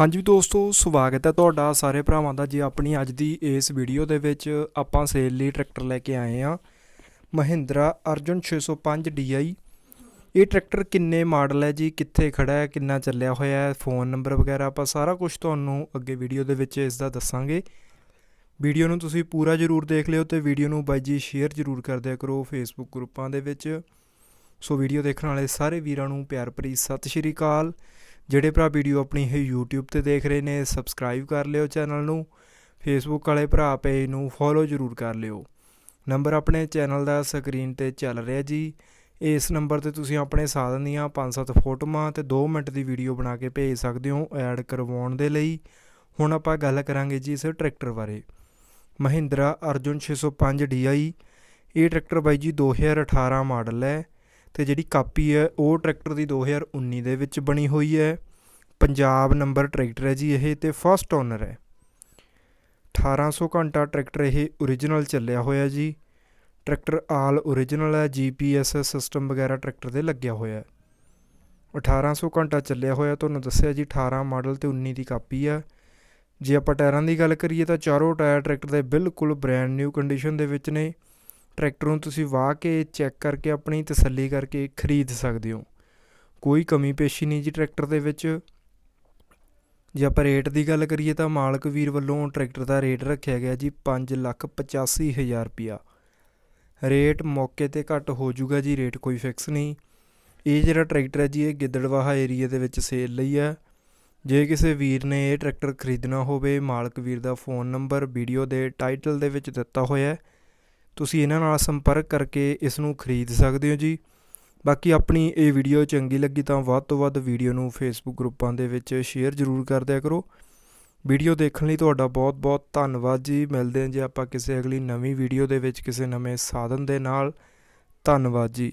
ਹਾਂਜੀ ਦੋਸਤੋ, ਸਵਾਗਤ ਹੈ ਤੁਹਾਡਾ ਸਾਰੇ ਭਰਾਵਾਂ ਦਾ ਜੀ ਆਪਣੀ ਅੱਜ ਦੀ ਇਸ ਵੀਡੀਓ ਦੇ ਵਿੱਚ ਆਪਾਂ ਸੇਲ ਲਈ ਟਰੈਕਟਰ ਲੈ ਕੇ ਆਏ ਆ ਮਹਿੰਦਰਾ ਅਰਜੁਨ 605 DI ਇਹ ਟਰੈਕਟਰ ਕਿੰਨੇ ਮਾਡਲ ਹੈ ਜੀ? ਕਿੱਥੇ ਖੜਾ ਹੈ? ਕਿੰਨਾ ਚੱਲਿਆ ਹੋਇਆ ਹੈ? ਫੋਨ ਨੰਬਰ ਵਗੈਰਾ ਆਪਾਂ ਸਾਰਾ ਕੁਝ ਤੁਹਾਨੂੰ ਅੱਗੇ ਵੀਡੀਓ ਦੇ ਵਿੱਚ ਇਸ ਦਾ ਦੱਸਾਂਗੇ। ਵੀਡੀਓ ਨੂੰ ਤੁਸੀਂ ਪੂਰਾ ਜ਼ਰੂਰ ਦੇਖ ਲਿਓ ਤੇ ਵੀਡੀਓ ਨੂੰ ਬਾਈ ਜੀ ਸ਼ੇਅਰ ਜ਼ਰੂਰ ਕਰ ਦਿਆ ਕਰੋ ਫੇਸਬੁੱਕ ਗਰੁੱਪਾਂ ਦੇ ਵਿੱਚ। ਸੋ ਵੀਡੀਓ ਦੇਖਣ ਵਾਲੇ ਸਾਰੇ ਵੀਰਾਂ ਨੂੰ ਪਿਆਰ ਭਰੀ ਸਤਿ ਸ਼੍ਰੀ ਅਕਾਲ। ਜਿਹੜੇ ਭਰਾ ਵੀਡੀਓ ਆਪਣੀ ਇਹ YouTube ਤੇ ਦੇਖ ਰਹੇ ਨੇ ਸਬਸਕ੍ਰਾਈਬ ਕਰ ਲਿਓ ਚੈਨਲ ਨੂੰ। ਫੇਸਬੁੱਕ ਵਾਲੇ ਭਰਾ ਪੇਜ ਨੂੰ ਫੋਲੋ ਜ਼ਰੂਰ ਕਰ ਲਿਓ। ਨੰਬਰ ਆਪਣੇ ਚੈਨਲ ਦਾ ਸਕਰੀਨ ਤੇ ਚੱਲ ਰਿਹਾ ਜੀ। ਇਸ ਨੰਬਰ ਤੇ ਤੁਸੀਂ ਆਪਣੇ ਸਾਧਨ ਦੀਆਂ 5-7 ਫੋਟੋਆਂ ਤੇ 2 ਮਿੰਟ ਦੀ ਵੀਡੀਓ ਬਣਾ ਕੇ ਭੇਜ ਸਕਦੇ ਹੋ ਐਡ ਕਰਵਾਉਣ ਦੇ ਲਈ। ਹੁਣ ਆਪਾਂ ਗੱਲ ਕਰਾਂਗੇ ਜੀ ਇਸ ਟਰੈਕਟਰ ਬਾਰੇ। ਮਹਿੰਦਰਾ ਅਰਜੁਨ 605 DI ਇਹ ਟਰੈਕਟਰ ਬਾਈ ਜੀ 2018 ਮਾਡਲ ਹੈ। ਤੇ ਜਿਹੜੀ ਕਾਪੀ ਹੈ, ਉਹ ਟਰੈਕਟਰ ਦੀ 2019 ਦੇ ਵਿੱਚ ਬਣੀ ਹੋਈ ਹੈ। ਪੰਜਾਬ ਨੰਬਰ ਟਰੈਕਟਰ ਹੈ ਜੀ ਇਹ ਤੇ ਫਸਟ ਓਨਰ ਹੈ। 1800 ਘੰਟਾ ਟਰੈਕਟਰ ਇਹ origignal ਚੱਲਿਆ ਹੋਇਆ ਜੀ। ਟਰੈਕਟਰ ਆਲ origignal ਹੈ GPS ਸਿਸਟਮ ਵਗੈਰਾ ਟਰੈਕਟਰ ਤੇ ਲੱਗਿਆ ਹੋਇਆ ਹੈ। 1800 ਘੰਟਾ ਚੱਲਿਆ ਹੋਇਆ, ਤੁਹਾਨੂੰ ਦੱਸਿਆ ਜੀ 18 ਮਾਡਲ ਤੇ 19 ਦੀ ਕਾਪੀ ਆ ਜੇ ਆਪਾਂ ਟਾਇਰਾਂ ਦੀ ਗੱਲ ਕਰੀਏ ਤਾਂ ਚਾਰੋਂ ਟਾਇਰ ਟਰੈਕਟਰ ਦੇ ਬਿਲਕੁਲ ਬ੍ਰੈਂਡ ਨਿਊ ਕੰਡੀਸ਼ਨ ਦੇ ਵਿੱਚ ਨੇ। ਟਰੈਕਟਰ ਨੂੰ ਤੁਸੀਂ ਵਾਹ ਕੇ ਚੈੱਕ ਕਰਕੇ ਆਪਣੀ ਤਸੱਲੀ ਕਰਕੇ ਖਰੀਦ ਸਕਦੇ ਹੋ। ਕੋਈ ਕਮੀ ਪੇਸ਼ੀ ਨਹੀਂ ਜੀ ਟਰੈਕਟਰ ਦੇ ਵਿੱਚ। ਜੇ ਆਪਾਂ ਰੇਟ ਦੀ ਗੱਲ ਕਰੀਏ ਤਾਂ ਮਾਲਕ ਵੀਰ ਵੱਲੋਂ ਟਰੈਕਟਰ ਦਾ ਰੇਟ ਰੱਖਿਆ ਗਿਆ ਜੀ 585000 ਰੁਪਿਆ ਰੇਟ ਮੌਕੇ ਤੇ ਘੱਟ ਹੋ ਜਾਊਗਾ ਜੀ, ਰੇਟ ਕੋਈ ਫਿਕਸ ਨਹੀਂ। ਇਹ ਜਿਹੜਾ ਟਰੈਕਟਰ ਹੈ ਜੀ, ਇਹ ਗਿੱਦੜਵਾਹਾ ਏਰੀਆ ਦੇ ਵਿੱਚ ਸੇਲ ਲਈ ਹੈ। ਜੇ ਕਿਸੇ ਵੀਰ ਨੇ ਇਹ ਟਰੈਕਟਰ ਖਰੀਦਣਾ ਹੋਵੇ, ਮਾਲਕ ਵੀਰ ਦਾ ਫੋਨ ਨੰਬਰ, ਵੀਡੀਓ ਦੇ ਟਾਈਟਲ ਦੇ ਵਿੱਚ ਦਿੱਤਾ ਹੋਇਆ ਹੈ। ਤੁਸੀਂ ਇਹਨਾਂ ਨਾਲ ਸੰਪਰਕ ਕਰਕੇ ਇਸ ਨੂੰ ਖਰੀਦ ਸਕਦੇ ਹੋ ਜੀ। ਬਾਕੀ ਆਪਣੀ ਇਹ ਵੀਡੀਓ ਚੰਗੀ ਲੱਗੀ ਤਾਂ ਵੱਧ ਤੋਂ ਵੱਧ ਵੀਡੀਓ ਨੂੰ ਫੇਸਬੁੱਕ ਗਰੁੱਪਾਂ ਦੇ ਵਿੱਚ ਸ਼ੇਅਰ ਜ਼ਰੂਰ ਕਰ ਦਿਆ ਕਰੋ। ਵੀਡੀਓ ਦੇਖਣ ਲਈ ਤੁਹਾਡਾ ਬਹੁਤ ਬਹੁਤ ਧੰਨਵਾਦ ਜੀ। ਮਿਲਦੇ ਹਾਂ ਜੀ ਆਪਾਂ ਕਿਸੇ ਅਗਲੀ ਨਵੀਂ ਵੀਡੀਓ ਦੇ ਵਿੱਚ ਕਿਸੇ ਨਵੇਂ ਸਾਧਨ ਦੇ ਨਾਲ। ਧੰਨਵਾਦ ਜੀ।